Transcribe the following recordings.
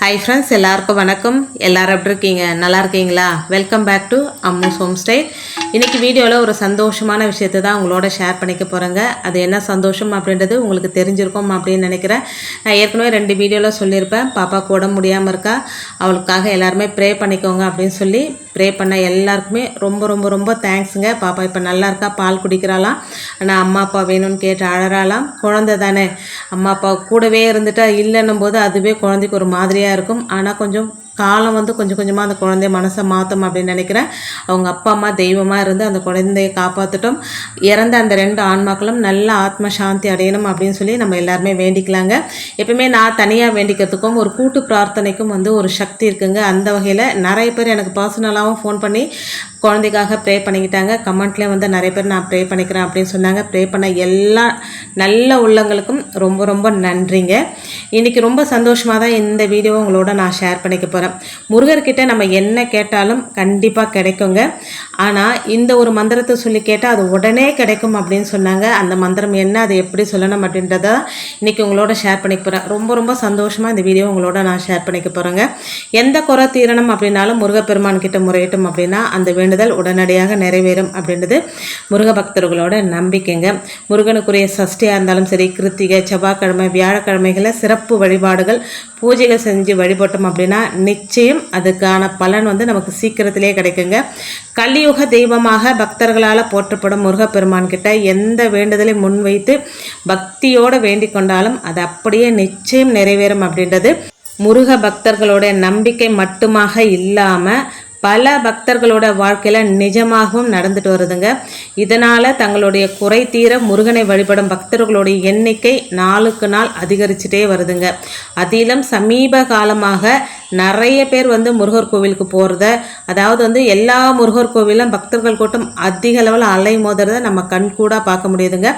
Hi friends எல்லாருக்கும் வணக்கம். எல்லோரும் எப்படி இருக்கீங்க? நல்லா இருக்கீங்களா? Welcome back to Ammu's home stay இன்றைக்கி வீடியோவில் ஒரு சந்தோஷமான விஷயத்தை தான் உங்களோட ஷேர் பண்ணிக்க போகிறேங்க அது என்ன சந்தோஷம் அப்படின்றது உங்களுக்கு தெரிஞ்சிருக்கும் அப்படின்னு நினைக்கிறேன். நான் ஏற்கனவே ரெண்டு வீடியோவில் சொல்லியிருப்பேன். பாப்பாவுக்கு உடம்பு முடியாமல் இருக்கா. அவளுக்காக எல்லாருமே ப்ரே பண்ணிக்கோங்க அப்படின்னு சொல்லி ப்ரே பண்ண எல்லாருக்குமே ரொம்ப ரொம்ப ரொம்ப தேங்க்ஸுங்க பாப்பா இப்போ நல்லா இருக்கா? பால் குடிக்கிறாளாம் ஆனால் அம்மா அப்பா வேணும்னு கேட்டு அழறாளாம். குழந்தை தானே. அம்மா அப்பா கூடவே இருந்துட்டா இல்லைன்னும் போது அதுவே குழந்தைக்கு ஒரு மாதிரியாக இருக்கும். ஆனால் கொஞ்சம் காலம் வந்து கொஞ்சம் கொஞ்சமாக அந்த குழந்தைய மனசை மாற்றும் அப்படின்னு நினைக்கிறேன். அவங்க அப்பா அம்மா தெய்வமாக இருந்து அந்த குழந்தைய காப்பாற்றட்டும் இறந்த அந்த ரெண்டு ஆன்மாக்களும் நல்ல ஆத்ம சாந்தி அடையணும் அப்படின்னு சொல்லி நம்ம எல்லாருமே வேண்டிக்கலாங்க. எப்பவுமே நான் தனியாக வேண்டிக்கிறதுக்கும் ஒரு கூட்டு பிரார்த்தனைக்கும் வந்து ஒரு சக்தி இருக்குங்க. அந்த வகையில் நிறைய பேர் எனக்கு பர்சனலாகவும் ஃபோன் பண்ணி குழந்தைக்காக ப்ரே பண்ணிக்கிட்டாங்க. கமெண்ட்லேயே வந்து நிறைய பேர் நான் ப்ரே பண்ணிக்கிறேன் அப்படின்னு சொன்னாங்க. ப்ரே பண்ண எல்லா நல்ல உள்ளங்களுக்கும் ரொம்ப ரொம்ப நன்றிங்க. இன்றைக்கி ரொம்ப சந்தோஷமாக தான் இந்த வீடியோவை உங்களோட நான் ஷேர் பண்ணிக்க போகிறேன் முருகர்கிட்ட நம்ம என்ன கேட்டாலும் கண்டிப்பாக கிடைக்குங்க. ஆனால் இந்த ஒரு மந்திரத்தை சொல்லி கேட்டால் அது உடனே கிடைக்கும் அப்படின்னு சொன்னாங்க. அந்த மந்திரம் என்ன அதை எப்படி சொல்லணும் அப்படின்றத இன்றைக்கி உங்களோட ஷேர் பண்ணிக்க போகிறேன் ரொம்ப ரொம்ப சந்தோஷமாக இந்த வீடியோ உங்களோட நான் ஷேர் பண்ணிக்க போகிறேங்க எந்த குறை தீரணும் அப்படின்னாலும் முருகப்பெருமான் கிட்ட முறையிட்டும் அப்படின்னா அந்த வேண்டுதல் உடனடியாக நிறைவேறும் அப்படின்றது முருக பக்தர்களோட நம்பிக்கைங்க. முருகனுக்குரிய சஷ்டியாக இருந்தாலும் சரி கிருத்திகை செவ்வாய்க்கிழமை வியாழக்கிழமைகளில் சிறப்பு வழிபாடுகள் பூஜைகள் செஞ்சு வழிபட்டோம் அப்படின்னா நிச்சயம் அதுக்கான பலன் வந்து நமக்கு சீக்கிரத்திலே கிடைக்குங்க. கலியுக தெய்வமாக பக்தர்களால் போற்றப்படும் முருகப்பெருமான் கிட்ட எந்த வேண்டுதலை முன்வைத்து பக்தியோடு வேண்டிக் கொண்டாலும் அது அப்படியே நிச்சயம் நிறைவேறும் அப்படின்றது முருக பக்தர்களோட நம்பிக்கை மட்டுமாக இல்லாமல் பல பக்தர்களோட வாழ்க்கையில் நிஜமாகவும் நடந்துட்டு வருதுங்க. இதனால் தங்களுடைய குறை தீர முருகனை வழிபடும் பக்தர்களுடைய எண்ணிக்கை நாளுக்கு நாள் அதிகரிச்சுட்டே வருதுங்க. அதிலும் சமீப காலமாக நிறைய பேர் வந்து முருகர் கோவிலுக்கு போகிறத அதாவது வந்து எல்லா முருகர் கோவிலும் பக்தர்கள் கூட்டம் அதிக அளவில் அலை மோதுறத நம்ம கண்கூடாக பார்க்க முடியுதுங்க.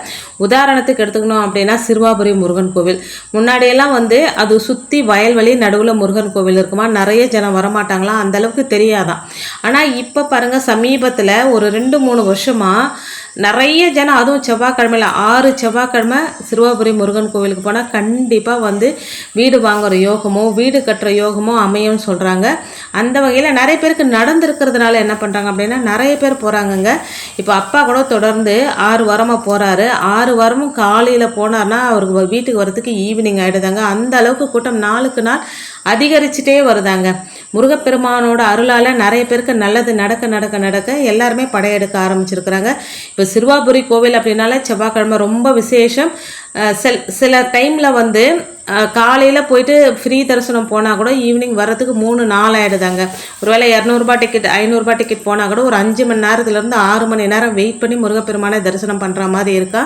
உதாரணத்துக்கு எடுத்துக்கணும் அப்படின்னா சிறுவாபுரி முருகன் கோவில். முன்னாடியெல்லாம் வந்து அது சுற்றி வயல்வெளி நடுவில் முருகன் கோவில் இருக்குமா? நிறைய ஜனம் வரமாட்டாங்களாம் அந்தளவுக்கு தெரியாதான். ஆனால் இப்போ பாருங்கள் சமீபத்தில் ஒரு ரெண்டு மூணு வருஷமாக நிறைய ஜனம் அதுவும் செவ்வாய்க்கிழமையில் ஆறு செவ்வாய்க்கிழமை சிறுவாபுரி முருகன் கோவிலுக்கு போனால் கண்டிப்பாக வந்து வீடு வாங்குகிற யோகமோ வீடு கட்டுற யோகமோ அமையும்னு சொல்கிறாங்க அந்த வகையில் நிறைய பேருக்கு நடந்திருக்கிறதுனால என்ன பண்ணுறாங்க அப்படின்னா நிறைய பேர் போகிறாங்கங்க இப்போ அப்பா கூட தொடர்ந்து ஆறு வாரமாக போகிறாரு ஆறு வாரமும் காலையில் போனார்னா அவருக்கு வீட்டுக்கு வரதுக்கு ஈவினிங் ஆகிடுதாங்க அந்த அளவுக்கு கூட்டம் நாளுக்கு நாள் அதிகரிச்சுட்டே வருதாங்க. முருகப்பெருமானோட அருளால் நிறைய பேருக்கு நல்லது நடக்க நடக்க நடக்க எல்லாருமே படையெடுக்க ஆரம்பிச்சிருக்கிறாங்க. இப்போ சிறுவாபுரி கோவில் அப்படின்னால செவ்வாய்க்கிழமை ரொம்ப விசேஷம். சில சில டைமில் வந்து காலையில் போயிட்டு ஃப்ரீ தரிசனம் போனால் கூட ஈவினிங் வர்றதுக்கு மூணு நாள் ஆகிடுதாங்க ஒருவேளை இரநூறுபா டிக்கெட் ஐநூறுரூபா டிக்கெட் போனால் கூட ஒரு அஞ்சு மணி நேரத்துலேருந்து ஆறு மணி நேரம் வெயிட் பண்ணி முருகப்பெருமானை தரிசனம் பண்ணுற மாதிரி இருக்கா?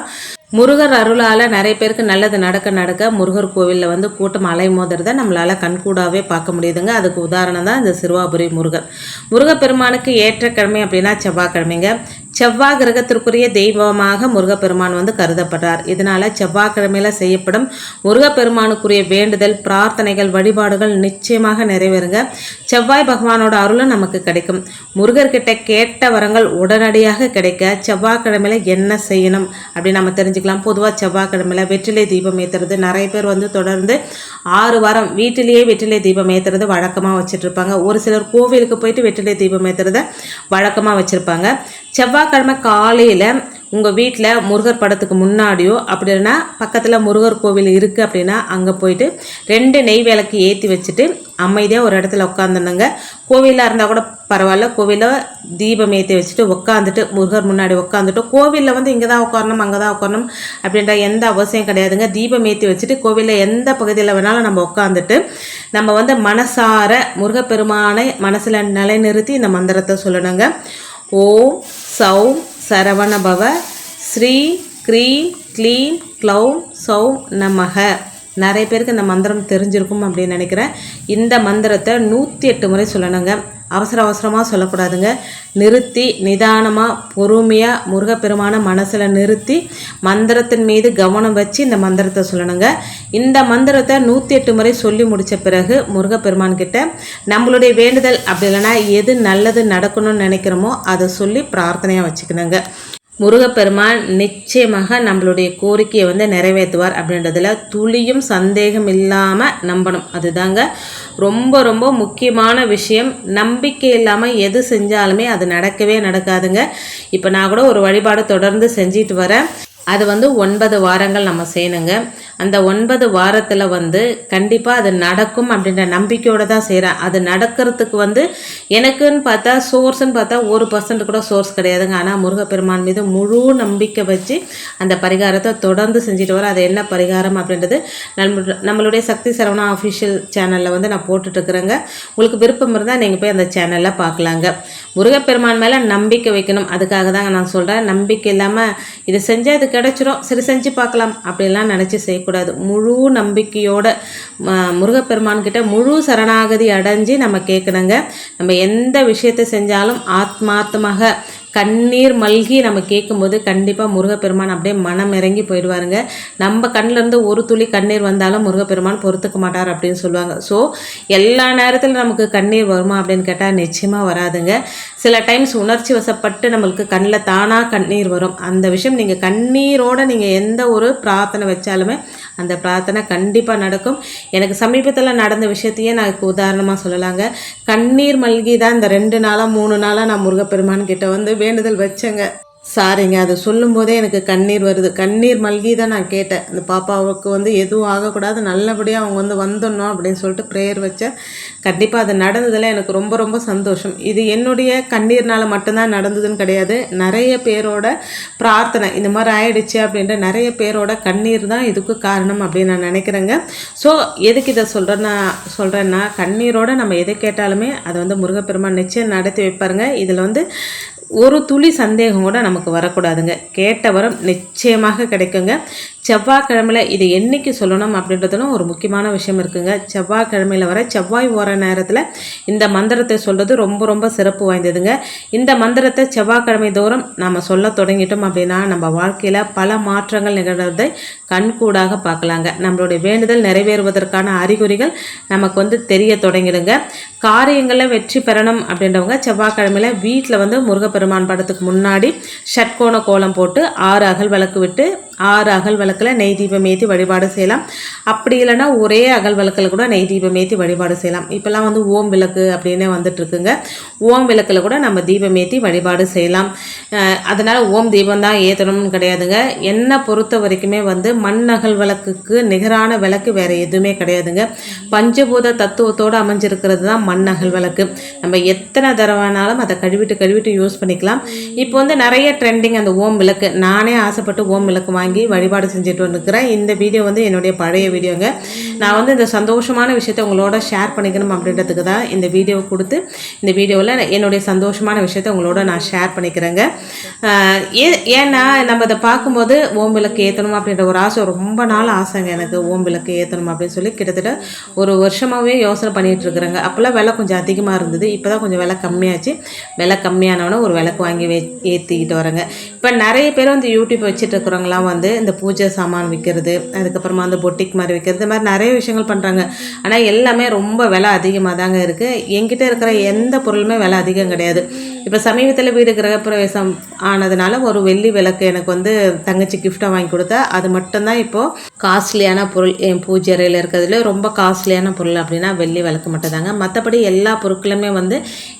முருகர் அருளால் நிறைய பேருக்கு நல்லது நடக்க நடக்க முருகர் கோவிலில் வந்து கூட்டம் அலை மோதிரதை நம்மளால் கண்கூடாவே பார்க்க முடியுதுங்க. அதுக்கு உதாரணம் தான் இந்த சிறுவாபுரி முருகர். முருகப்பெருமானுக்கு ஏற்ற கிழமை அப்படின்னா செவ்வாய்க்கிழமைங்க. செவ்வாய் கிரகத்திற்குரிய தெய்வமாக முருகப்பெருமான் வந்து கருதப்படுறார் இதனால் செவ்வாய்க்கிழமையில் செய்யப்படும் முருகப்பெருமானுக்குரிய வேண்டுதல் பிரார்த்தனைகள் வழிபாடுகள் நிச்சயமாக நிறைவேறுங்க. செவ்வாய் பகவானோட அருளும் நமக்கு கிடைக்கும். முருகர்கிட்ட கேட்ட வரங்கள் உடனடியாக கிடைக்க செவ்வாய்க்கிழமையில் என்ன செய்யணும் அப்படின்னு நம்ம தெரிஞ்சுக்கலாம். பொதுவாக செவ்வாய்க்கிழமையில் வெற்றிலை தீபம் ஏற்றுறது நிறைய பேர் வந்து தொடர்ந்து ஆறு வாரம் வீட்டிலேயே வெற்றிலை தீபம் ஏற்றுறது வழக்கமாக வச்சுட்ருப்பாங்க ஒரு சிலர் கோவிலுக்கு போயிட்டு வெற்றிலை தீபம் ஏற்றுறத வழக்கமாக வச்சுருப்பாங்க. செவ்வாய்க்கிழமை காலையில் உங்கள் வீட்டில் முருகர் படத்துக்கு முன்னாடியோ அப்படி இல்லைன்னா பக்கத்தில் முருகர் கோவில் இருக்குது அப்படின்னா அங்கே போயிட்டு ரெண்டு நெய் விளக்கு ஏற்றி வச்சுட்டு அமைதியாக ஒரு இடத்துல உட்காந்துனுங்க கோவிலாக இருந்தால் கூட பரவாயில்ல. கோவிலில் தீபம் ஏற்றி வச்சுட்டு உட்காந்துட்டு முருகர் முன்னாடி உட்காந்துட்டு கோவிலில் வந்து இங்கே தான் உட்காரணும் அங்கே தான் உட்காரணும் அப்படின்ற எந்த அவசியம் கிடையாதுங்க. தீபம் ஏற்றி வச்சுட்டு கோவிலில் எந்த பகுதியில் வேணாலும் நம்ம உட்காந்துட்டு நம்ம வந்து மனசார முருகப்பெருமானை மனசில் நிலைநிறுத்தி இந்த மந்திரத்தை சொல்லணுங்க. ஓம் சௌம் சரவணபவ ஸ்ரீ க்ரீம் க்ளீம் க்ளௌம் சௌம் நமக. நிறைய பேருக்கு இந்த மந்திரம் தெரிஞ்சிருக்கும் அப்படின்னு நினைக்கிறேன். இந்த மந்திரத்தை நூற்றி எட்டு முறை சொல்லணுங்க. அவசர அவசரமாக சொல்லக்கூடாதுங்க. நிறுத்தி நிதானமாக பொறுமையாக முருகப்பெருமான மனசில் நிறுத்தி மந்திரத்தின் மீது கவனம் வச்சு இந்த மந்திரத்தை சொல்லணுங்க. இந்த மந்திரத்தை நூற்றி எட்டு முறை சொல்லி முடித்த பிறகு முருகப்பெருமான் கிட்ட நம்மளுடைய வேண்டுதல் அப்படி இல்லைன்னா எது நல்லது நடக்கணும்னு நினைக்கிறோமோ அதை சொல்லி பிரார்த்தனையாக வச்சுக்கணுங்க. முருகப்பெருமான் நிச்சயமாக நம்மளுடைய கோரிக்கையை வந்து நிறைவேற்றுவார் அப்படின்றதுல துளியும் சந்தேகம் இல்லாமல் நம்பணும். அதுதாங்க ரொம்ப ரொம்ப முக்கியமான விஷயம். நம்பிக்கை இல்லாமல் எது செஞ்சாலுமே அது நடக்கவே நடக்காதுங்க. இப்போ நான் கூட ஒரு வழிபாடு தொடர்ந்து செஞ்சிட்டு வரேன். அது வந்து ஒன்பது வாரங்கள் நம்ம செய்யணுங்க. அந்த ஒன்பது வாரத்தில் வந்து கண்டிப்பாக அது நடக்கும் அப்படின்ற நம்பிக்கையோடு தான் செய்கிறேன் அது நடக்கிறதுக்கு வந்து எனக்குன்னு பார்த்தா சோர்ஸ்ன்னு பார்த்தா ஒரு பர்சன்ட் கூட சோர்ஸ் கிடையாதுங்க. ஆனால் முருகப்பெருமான் மீது முழு நம்பிக்கை வச்சு அந்த பரிகாரத்தை தொடர்ந்து செஞ்சுட்டு வரேன் அது என்ன பரிகாரம் அப்படின்றது நம்ம நம்மளுடைய சக்தி சரவணா அஃபிஷியல் சேனலில் வந்து நான் போட்டுட்ருக்குறேங்க. உங்களுக்கு விருப்பம் இருந்தால் நீங்கள் போய் அந்த சேனலில் பார்க்கலாங்க முருகப்பெருமான் மேலே நம்பிக்கை வைக்கணும். அதுக்காக தாங்க நான் சொல்கிறேன் நம்பிக்கை இல்லாமல் இது செஞ்சால் இது கிடச்சிரும். சரி செஞ்சு பார்க்கலாம். அப்படிலாம் நினச்சி செய்யக்கூடாது. முழு நம்பிக்கையோட முருகப்பெருமான்கிட்ட முழு சரணாகதி அடைஞ்சு நம்ம கேட்கணுங்க நம்ம எந்த விஷயத்தை செஞ்சாலும் ஆத்மாத்மாக கண்ணீர் மல்கி நம்ம கேட்கும்போது கண்டிப்பாக முருகப்பெருமான் அப்படியே மனம் இறங்கி போயிடுவாருங்க. நம்ம கண்ணிலேருந்து ஒரு துளி கண்ணீர் வந்தாலும் முருகப்பெருமான் பொறுத்துக்க மாட்டார் அப்படின்னு சொல்லுவாங்க. ஸோ எல்லா நேரத்தில் நமக்கு கண்ணீர் வருமா அப்படின்னு கேட்டால் நிச்சயமாக வராதுங்க. சில டைம்ஸ் உணர்ச்சி வசப்பட்டு நம்மளுக்கு கண்ணில் தானாக கண்ணீர் வரும். அந்த விஷயம் நீங்கள் கண்ணீரோடு நீங்கள் எந்த ஒரு பிரார்த்தனை வச்சாலுமே அந்த பிரார்த்தனை கண்டிப்பாக நடக்கும். எனக்கு சமீபத்தில் நடந்த விஷயத்தையே நான் உதாரணமாக சொல்லலாங்க. கண்ணீர் மல்கி தான் இந்த ரெண்டு நாளாக மூணு நாளாக நான் முருகப்பெருமான் கிட்ட வந்து வேண்டுதல் வச்சேங்க. சாரிங்க அதை சொல்லும்போதே எனக்கு கண்ணீர் வருது. கண்ணீர் மல்கி தான் நான் கேட்டேன். அந்த பாப்பாவுக்கு வந்து எதுவும் ஆகக்கூடாது நல்லபடியாக அவங்க வந்து வந்துடணும் அப்படின்னு சொல்லிட்டு ப்ரேயர் வச்சேன் கண்டிப்பாக அது நடந்ததில் எனக்கு ரொம்ப ரொம்ப சந்தோஷம். இது என்னுடைய கண்ணீர்னால் மட்டும்தான் நடந்ததுன்னு கிடையாது. நிறைய பேரோட பிரார்த்தனை இந்த மாதிரி ஆயிடுச்சு அப்படின்ற நிறைய பேரோட கண்ணீர் தான் இதுக்கு காரணம் அப்படின்னு நான் நினைக்கிறேங்க. ஸோ எதுக்கு இதை சொல்கிறேன்னா சொல்கிறேன்னா கண்ணீரோட நம்ம எதை கேட்டாலுமே அதை வந்து முருகப்பெருமான் நிச்சயம் நடத்தி வைப்பாருங்க. இதில் வந்து ஒரு துளி சந்தேகம் கூட நமக்கு வரக்கூடாதுங்க. கேட்ட வரம் நிச்சயமாக கிடைக்குங்க. செவ்வாய்க்கிழமையில் இது என்றைக்கு சொல்லணும் அப்படின்றதுலும் ஒரு முக்கியமான விஷயம் இருக்குங்க. செவ்வாய்க்கிழமையில் வர செவ்வாய் ஓர நேரத்தில் இந்த மந்திரத்தை சொல்கிறது ரொம்ப ரொம்ப சிறப்பு வாய்ந்ததுங்க. இந்த மந்திரத்தை செவ்வாய்க்கிழமை தோறும் நாம் சொல்ல தொடங்கிட்டோம் அப்படின்னா நம்ம வாழ்க்கையில் பல மாற்றங்கள் நிகழ்வதை கண்கூடாக பார்க்கலாங்க. நம்மளுடைய வேண்டுதல் நிறைவேறுவதற்கான அறிகுறிகள் நமக்கு வந்து தெரிய தொடங்கிடுங்க. காரியங்களில் வெற்றி பெறணும் அப்படின்றவங்க செவ்வாய்க்கிழமையில் வீட்டில் வந்து முருகப்பெருமான் படத்துக்கு முன்னாடி ஷட்கோண கோலம் போட்டு ஆறு அகல் விளக்கு விட்டு ஆறு அகல் விளக்கில் நெய் தீபம் ஏற்றி வழிபாடு செய்யலாம். அப்படி இல்லைன்னா ஒரே அகல் விளக்கில் கூட நெய் தீபம் ஏற்றி வழிபாடு செய்யலாம். இப்போல்லாம் வந்து ஓம் விளக்கு அப்படின்னே வந்துட்டுருக்குங்க. ஓம் விளக்கில் கூட நம்ம தீபம் ஏற்றி வழிபாடு செய்யலாம். அதனால் ஓம் தீபம் தான் ஏற்றணும்னு கிடையாதுங்க. என்னை பொறுத்த வரைக்குமே வந்து மண் அகல் விளக்குக்கு நிகரான விளக்கு வேறு எதுவுமே கிடையாதுங்க. பஞ்சபூத தத்துவத்தோடு அமைஞ்சிருக்கிறது தான் மண் அகல் விளக்கு நம்ம எத்தனை தடவைனாலும் அதை கழுவிட்டு கழுவிட்டு யூஸ் பண்ணிக்கலாம். இப்போ வந்து நிறைய ட்ரெண்டிங் அந்த ஓம் விளக்கு. நானே ஆசைப்பட்டு ஓம் விளக்கு வாங்கி வாங்கி வழிபாடு செஞ்சுட்டு வந்துருக்கிறேன் இந்த வீடியோ வந்து என்னுடைய பழைய வீடியோங்க. நான் வந்து இந்த சந்தோஷமான விஷயத்தை உங்களோட ஷேர் பண்ணிக்கணும் அப்படின்றதுக்கு தான் இந்த வீடியோ கொடுத்து இந்த வீடியோவில் என்னுடைய சந்தோஷமான விஷயத்தை உங்களோட நான் ஷேர் பண்ணிக்கிறேங்க. ஏ ஏன்னா நம்ம இதை பார்க்கும்போது ஓம் விளக்கு ஏற்றணும் அப்படின்ற ஒரு ஆசை ரொம்ப நாள் ஆசைங்க எனக்கு ஓம் விளக்கு ஏற்றணும் அப்படின்னு சொல்லி கிட்டத்தட்ட ஒரு வருஷமாகவே யோசனை பண்ணிகிட்டு இருக்கிறேங்க. அப்போல்லாம் விலை கொஞ்சம் அதிகமாக இருந்தது. இப்போ தான் கொஞ்சம் விலை கம்மியாச்சு. விலை கம்மியானவொன்னே ஒரு விளக்கு வாங்கி வே ஏற்றிக்கிட்டு வரேங்க. இப்போ நிறைய பேர் வந்து யூடியூப் வச்சுட்டு இருக்கிறவங்களாம் வந்து வந்து இந்த பூஜை சாமான் விற்கிறது அதுக்கப்புறமா வந்து பொட்டிக் மாதிரி விற்கிறது இந்த மாதிரி நிறைய விஷயங்கள் பண்ணுறாங்க ஆனால் எல்லாமே ரொம்ப விலை அதிகமாக தாங்க இருக்குது என்கிட்ட இருக்கிற எந்த பொருளுமே விலை அதிகம் கிடையாது. இப்போ சமீபத்தில் வீடு கிரகப்பிரவேசம் ஆனதுனால ஒரு வெள்ளி விளக்கு எனக்கு வந்து தங்கச்சி கிஃப்டாக வாங்கி கொடுத்தா அது மட்டும்தான் இப்போது காஸ்ட்லியான பொருள். என் பூஜை அறையில் இருக்கிறதுல ரொம்ப காஸ்ட்லியான பொருள் அப்படின்னா வெள்ளி விளக்கு மட்டும்தாங்க. மற்றபடி எல்லா பொருட்களுமே வந்து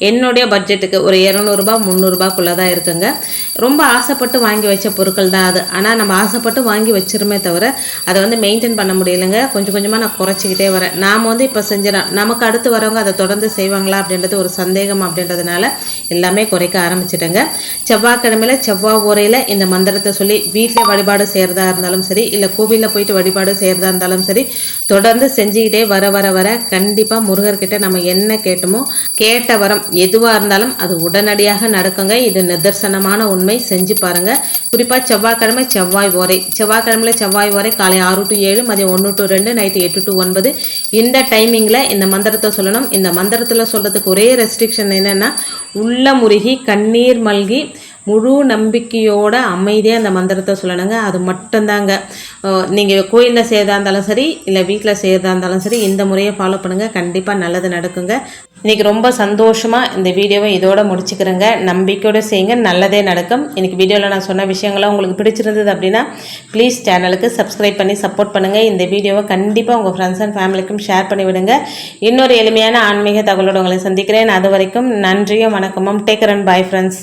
என்னுடைய பட்ஜெட்டுக்கு ஒரு இரநூறுபா முந்நூறுபாக்குள்ளே தான் இருக்குங்க. ரொம்ப ஆசைப்பட்டு வாங்கி வச்ச பொருட்கள் தான் அது. ஆனால் நம்ம ஆசைப்பட்டு வாங்கி வச்சிருமே தவிர அதை வந்து மெயின்டைன் பண்ண முடியலைங்க. கொஞ்சம் கொஞ்சமாக நான் குறைச்சிக்கிட்டே வரேன். நாம் வந்து இப்போ செஞ்சிடறோம் நமக்கு அடுத்து வரவங்க அதை தொடர்ந்து செய்வாங்களா அப்படின்றது ஒரு சந்தேகம் அப்படின்றதுனால எல்லாமே குறைக்க ஆரம்பிச்சிட்டேங்க. செவ்வாய்க்கிழமையில் செவ்வாய் உரையில் இந்த மந்திரத்தை சொல்லி வீட்டில் வழிபாடு செய்கிறதா இருந்தாலும் சரி இல்லை கோவிலில் போயிட்டு வழிபாடு செய்கிறதா இருந்தாலும் சரி தொடர்ந்து செஞ்சுக்கிட்டே வர வர வர கண்டிப்பாக முருகர்கிட்ட நம்ம என்ன கேட்டோமோ கேட்ட வரம் எதுவாக இருந்தாலும் அது உடனடியாக நடக்குங்க. இது நிதர்சனமான உண்மை. செஞ்சு பாருங்கள் குறிப்பாக செவ்வாய்க்கிழமை செவ்வாய் ஓரை. செவ்வாய்க்கிழமையில் செவ்வாய் ஓரை காலை ஆறு டு ஏழு மதியம் ஒன்று டு ரெண்டு நைட்டு எட்டு டு ஒன்பது. இந்த டைமிங்கில் இந்த மந்திரத்தை சொல்லணும். இந்த மந்திரத்தில் சொல்கிறதுக்கு ஒரே ரெஸ்ட்ரிக்ஷன் என்னென்னா உள்ள முருகி கண்ணீர் மல்கி முழு நம்பிக்கையோட அமைதியாக அந்த மந்திரத்தை சொல்லணுங்க. அது மட்டும்தாங்க. நீங்கள் கோயிலில் செய்கிறதா இருந்தாலும் சரி இல்லை வீட்டில் செய்கிறதா இருந்தாலும் சரி இந்த முறையை ஃபாலோ பண்ணுங்கள் கண்டிப்பாக நல்லது நடக்குங்க. இன்றைக்கி ரொம்ப சந்தோஷமாக இந்த வீடியோவை இதோட முடிச்சுக்கிறேங்க. நம்பிக்கையோடு செய்யுங்க. நல்லதே நடக்கும். இன்றைக்கி வீடியோவில் நான் சொன்ன விஷயங்கள்லாம் உங்களுக்கு பிடிச்சிருந்தது அப்படின்னா ப்ளீஸ் சேனலுக்கு சப்ஸ்கிரைப் பண்ணி சப்போர்ட் பண்ணுங்கள் இந்த வீடியோவை கண்டிப்பாக உங்கள் ஃப்ரெண்ட்ஸ் அண்ட் ஃபேமிலிக்கும் ஷேர் பண்ணி விடுங்க. இன்னொரு எளிமையான ஆன்மீக தகவலோடு உங்களை சந்திக்கிறேன். அது வரைக்கும் நன்றியும் வணக்கமும். Taker and bye friends